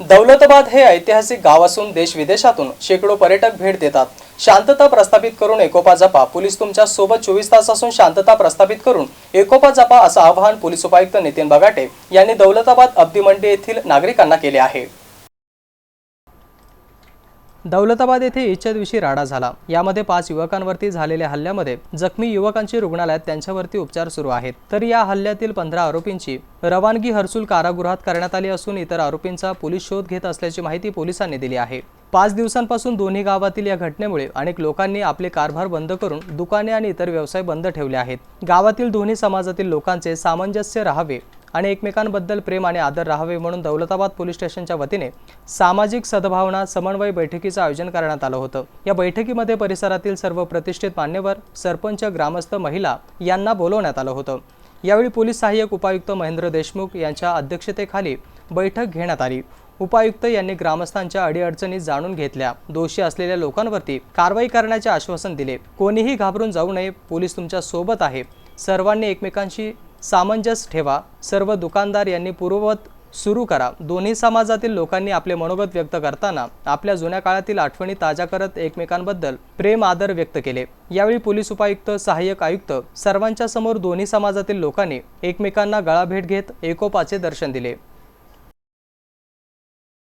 दौलताबाद हे ऐतिहासिक गाव असून देश विदेशातून शेकडो पर्यटक भेट देतात. शांतता प्रस्थापित करून एकोपा जपा. पोलीस तुमच्यासोबत चोवीस तास असून शांतता प्रस्थापित करून एकोपा जपा असं आवाहन पोलीस उपायुक्त नितीन बगाटे यांनी दौलताबाद अब्दी मंडी येथील नागरिकांना केले आहे. दौलताबाद येथे इच्छा दिवशी राडा झाला. यामध्ये पाच युवकांवरती झालेल्या हल्ल्यामध्ये जखमी युवकांची रुग्णालयात त्यांच्यावरती उपचार सुरू आहेत. तर या हल्ल्यातील पंधरा आरोपींची रवानगी हर्सुल कारागृहात करण्यात आली असून इतर आरोपींचा पोलीस शोध घेत असल्याची माहिती पोलिसांनी दिली आहे. पाच दिवसांपासून दोन्ही गावातील या घटनेमुळे अनेक लोकांनी आपले कारभार बंद करून दुकाने आणि इतर व्यवसाय बंद ठेवले आहेत. गावातील दोन्ही समाजातील लोकांचे सामंजस्य राहावे आणि एकमेकांबद्दल प्रेम आणि आदर राहावे म्हणून दौलताबाद पोलीस स्टेशनच्या वतीने सामाजिक सद्भावना समन्वय बैठकीचं आयोजन करण्यात आलं होतं. या बैठकीमध्ये परिसरातील सर्व प्रतिष्ठित मान्यवर सरपंच ग्रामस्थ महिला यांना बोलवण्यात आलं होतं. यावेळी पोलीस सहाय्यक उपायुक्त महेंद्र देशमुख यांच्या अध्यक्षतेखाली बैठक घेण्यात आली. उपायुक्त यांनी ग्रामस्थांच्या अडीअडचणी जाणून घेतल्या. दोषी असलेल्या लोकांवरती कारवाई करण्याचे आश्वासन दिले. कोणीही घाबरून जाऊ नये पोलीस तुमच्यासोबत आहे. सर्वांनी एकमेकांशी सामंजस्य ठेवा. सर्व दुकानदार यांनी पूर्ववत सुरू करा. दोन्ही समाजातील लोकांनी आपले मनोगत व्यक्त करताना आपल्या जुन्या काळातील आठवणी ताज्या करत एकमेकांबद्दल प्रेम आदर व्यक्त केले. यावेळी पोलीस उपायुक्त सहाय्यक आयुक्त सर्वांच्या समोर दोन्ही समाजातील लोकांनी एकमेकांना गळाभेट घेत एकोपाचे दर्शन दिले.